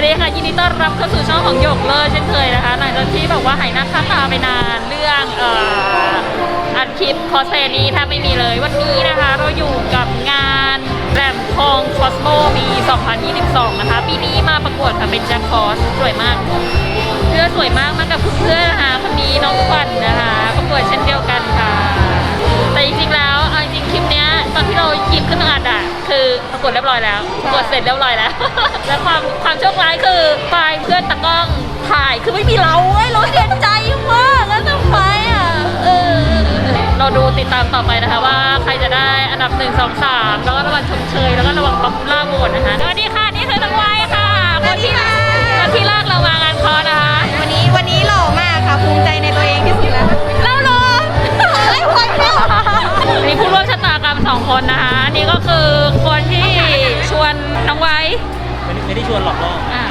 วัสดีค่ะยินดีต้อนรับเข้าสู่ช่องของหยกเลยเช่นเคยนะคะหลังจากที่แบบว่าหายหน้าค่าตาไปนานเรื่องเอ่ออัดคลิปคอสเพลย์นี้แทบไม่มีเลยวันนี้นะคะ เราอยู่กับงานแรมทองคอสโมปี2022 นะคะ ปีนี้มาประกวดค่ะเป็นแจ็คคอสสวยมากเสื้อสวยมากมากับเพื่อนๆนะคะคนนี้น้องขวัญนะคะ ประกวดเช่นเดียวกันค่ะ แต่จริงๆแล้วเอาจริงคลิปนี้ อนที่เราหยิบขึ้นมาอัดอะคือประกวดเรียบร้อยแล้วประกวดเสร็จเรียบร้อยแล้ว แล้วความความโชคร้ายคือไฟล์เพื่อนตะกล้องถ่ายคือไม่มีเราเว้ยเราเสียใจมากแล้วทำไมอะเออเราดูติดตามต่อไปนะคะว่าใครจะได้อันดับ1 2 3แล้วก็รางวัลชมเชยแล้วก็รางวัลป๊อปปูล่าโหวตนะคะสวัสดีค่ะนี่คือน้องไว้ค่ะคนที่คนที่ลากเรามางานคอร์สนะคะวันนี้วันนี้หล่อมากค่ะภูมิใจในตัวเอง วมชะตากรรมสองคนนะคะอันนี่ก็คือคนที่ชวนน้องไว้ไม่ได้ชวนหลอกล่ออะ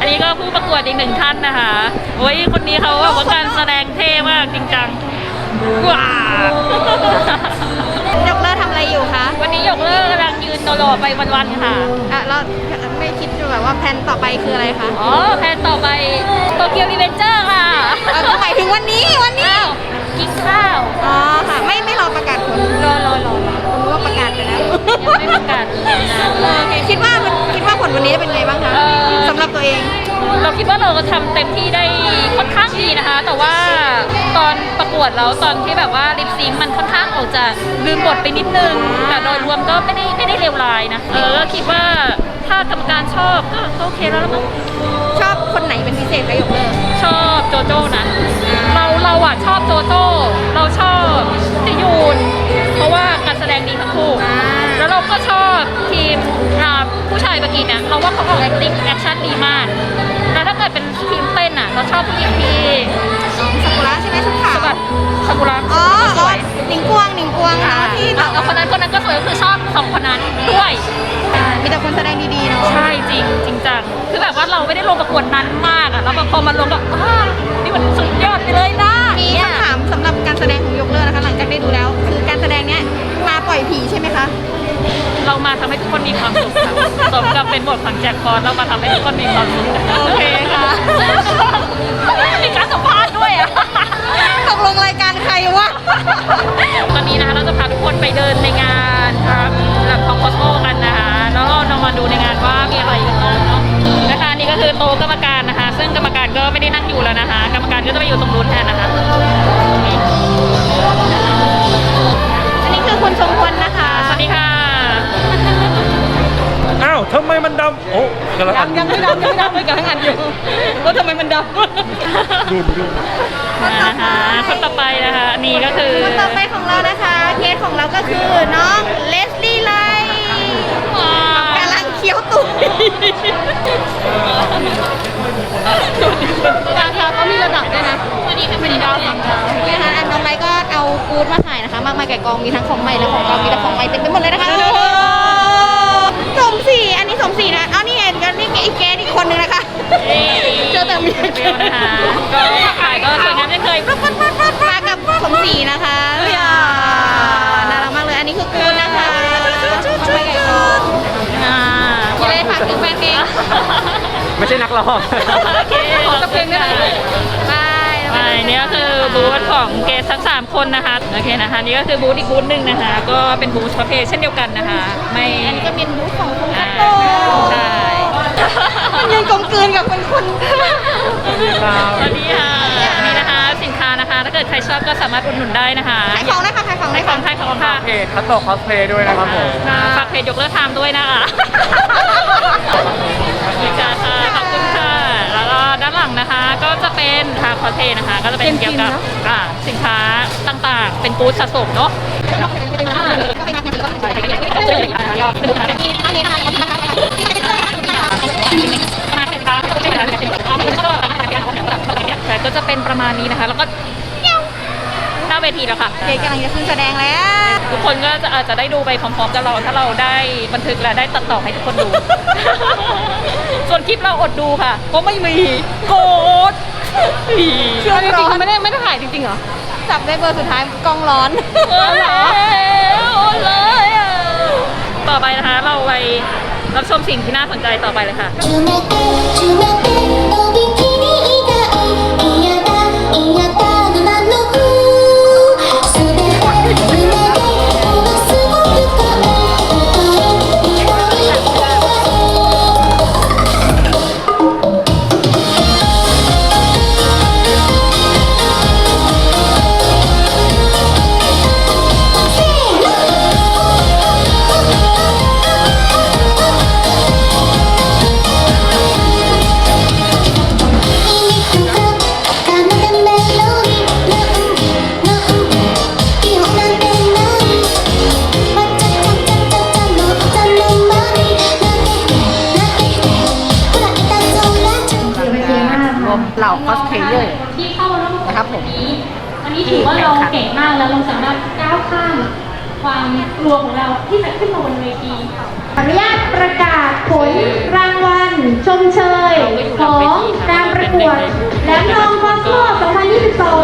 อันนี้ก็ผู้ประกวดอีกหนึ่งท่านนะคะโอ้ยคนนี้เขาแบบว่าการแสดงเท่มากจริงจังว้าวยกเลิกทำอะไรอยู่คะวันนี้หยกเลิกกำลังยืนโดดๆไปวันๆค่ะ อะแล้วไม่คิดจะแบบว่าแผนต่อไปคืออะไรคะอ๋อแพนต่อไปโตเกียวรีเวนเจอร์ค่ะ เอ่อหมายถึงวันนี้วันนี้ อ้าว กินข้าวอ๋อค่ะ ไม่ไม่รอประกาศผลรอรอรอรอคุณรู้ว่าประกาศไปแล้วยังไม่ประกาศเลยนะ โอเคคิดว่ามันคิดว่าผลวันนี้จะเป็นไงบ้างคะเอ่อ สำหรับตัวเอง เราคิดว่าเราก็ทำเต็มที่ได้ค่อนข้างดีนะคะ แต่ว่าตอนประกวดแล้วตอนที่แบบว่าลิปซิงค์มันค่อนข้างออกจะลืมบทไปนิดนึง แต่โดยรวมก็ไม่ได้ไม่ได้เลวร้ายนะเออก็คิดว่าถ้ากรรมการชอบก็ก็โอเคแล้วละมั้งชอบคนไหนเป็นพิเศษคะยกเลิกชอบโจโจ้นะ ราะว่าการแสดงดีทั้งคู่อ่าแล้วเราก็ชอบทีมอ่าผู้ชายเมื่อกี้เนี่ยเราว่าเขาออก acting action ดีมาก แล้วถ้าเกิดเป็นทีมเต้นอะ เราชอบผู้หญิงที่ซากุระใช่ไหมชุดขาวสะบัดซากุระอ๋อสวยหนิงกวงหนิงกวงอ่าเนาะที่แบแล้วบแล้วคนนั้นคนนั้นก็สวยก็คือชอบสองคนนั้นด้วย มีแต่คนแสดงดีๆเนาะใช่จริงจริงจังคือแบบว่าเราไม่ได้ลงประกวดนั้นมากอะแล้วพอมาลงก็อ้านี่มันสุดยอดไปเลยนะมีเนี่ยคำถามสำหรับการแสดงของยกเลิกนะคะหลัง นี้ยมาปล่อยผีใช่ไหมคะ เรามาทำให้ทุกคนมีความสุขค่ะสมกับเป็นบทของแจ็คพอตเรามาทำให้ทุกคนมีความสุขโอเคค่ะ มีการสัมภาษณ์ด้วยอะ ตกลงรายการใครวะ ตอนนี้นะคะเราจะพาทุกคนไปเดินในงานครับแลบของคอสโมกันนะคะแล้วเราเรามาดูในงานว่ามีอะไรอยู่บ้างเนาะนะคะนี่ก็คือโต๊ะกรรมการนะคะ ซึ่งกรรมการก็ไม่ได้นั่งอยู่แล้วนะคะ กรรมการก็จะไปอยู่ตรงนู้นแทนนะคะ ทำไมมันดำโอ้กำลังอ่านยังไม่ดำยังไม่ดำไม่กำลังอ่านอยู่ว่าทำไมมันดำดูดูนะคะคนต่อไปนะคะนี่ก็คือ คนต่อไปของเรานะคะเคสของเราก็คือน้องเลสลี่ไลกำลังเคี้ยวตุ๋ยราคาก็มีระดับด้วยนะวันนี้เป็นดาวฝั่งดาวนะคะอันน้องไม้ก็เอากูดมาขายนะคะ มากมายไก่กองมีทั้งของใหม่และของเก่ามีแต่ของใหม่เต็มไปหมดเลยนะคะสมศรีอัน นี้สมศรีนะอ้าวนี่เห็นกันนี่อีกแกสอีกคนนึงนะคะ เจอแต่เมียเบลนะคะก็ขายก็สวยงามเช่นเคยมากับสมศรีนะคะอย่าน่ารักมากเลย อันนี้คือกูดนะคะของใหม่ไก่กองอ่าพี่เลยฝากถึงแฟนเพลงไม่ใช่นักร้องโอเคขอสักเพลงได้ไหมบายไปนี่ก็คือบูธของเกสทั้งสามคนนะคะโอเคนะคะนี่ก็คือบูธอีกบูธหนึ่งนะคะ ก็เป็นบูธประเภทเช่นเดียวกันนะคะ ไม่อันนี้ก็เป็นบูธของคุณอ่าคัตโตใช่มันยืน กลมกลืนกับคนคนสวัสดีค่ะนี่นะคะสินค้านะคะ ถ้าเกิดใครชอบก็สามารถอุดหนุนได้นะคะขายของนะคะขายของในได้ขขอองงไทยของค่ะเพจคัตโตคอสเพลย์ด้วยนะครับผมอ่าฝากเพจยกเลิกไทม์ด้วยนะคะดีจ้าค่ะขอบคุณค่ะ แล้วก็ด้านหลังนะคะก็จะเป็นคาคอเทนะคะ ก็จะเป็นเกี่ยวกับอ่าสินค้าต่างๆ เป็นบูธสะสมเนาะแต่ก็ ก็จะเป็นประมาณนี้นะคะ แล้วก็เงี้ยหน้าเวทีแล้วค่ะ เก๋กำลังจะขึ้นแสดงแล้ว ทุกคนก็จะอาจจะได้ดูไปพร้อมๆกับเรา ถ้าเราได้บันทึกและได้ตัดต่อให้ทุกคนดู ส่วนคลิปเราอดดูค่ะ เพราะไม่มีโกรดเครื่องร้อน ไม่ได้ไม่ได้ถ่ายจริงๆเหรอ จับได้เบอร์สุดท้ายกล้องร้อน เอาเลยต่อไปนะคะเราไปรับชมสิ่งที่น่าสนใจต่อไปเลยค่ะ เหล่าคอสเพลเยอร์ที่เข้ามาร่วมนะครับผมนี้วันนี้ถือว่าเราเก่งมากแล้วเราสามารถก้าวข้ามความกลัวของเราที่จะขึ้นมาบนเวทีขออนุญาตประกาศผลรางวัลชมเชย ของการประกวดแหลมทองคอสโม2022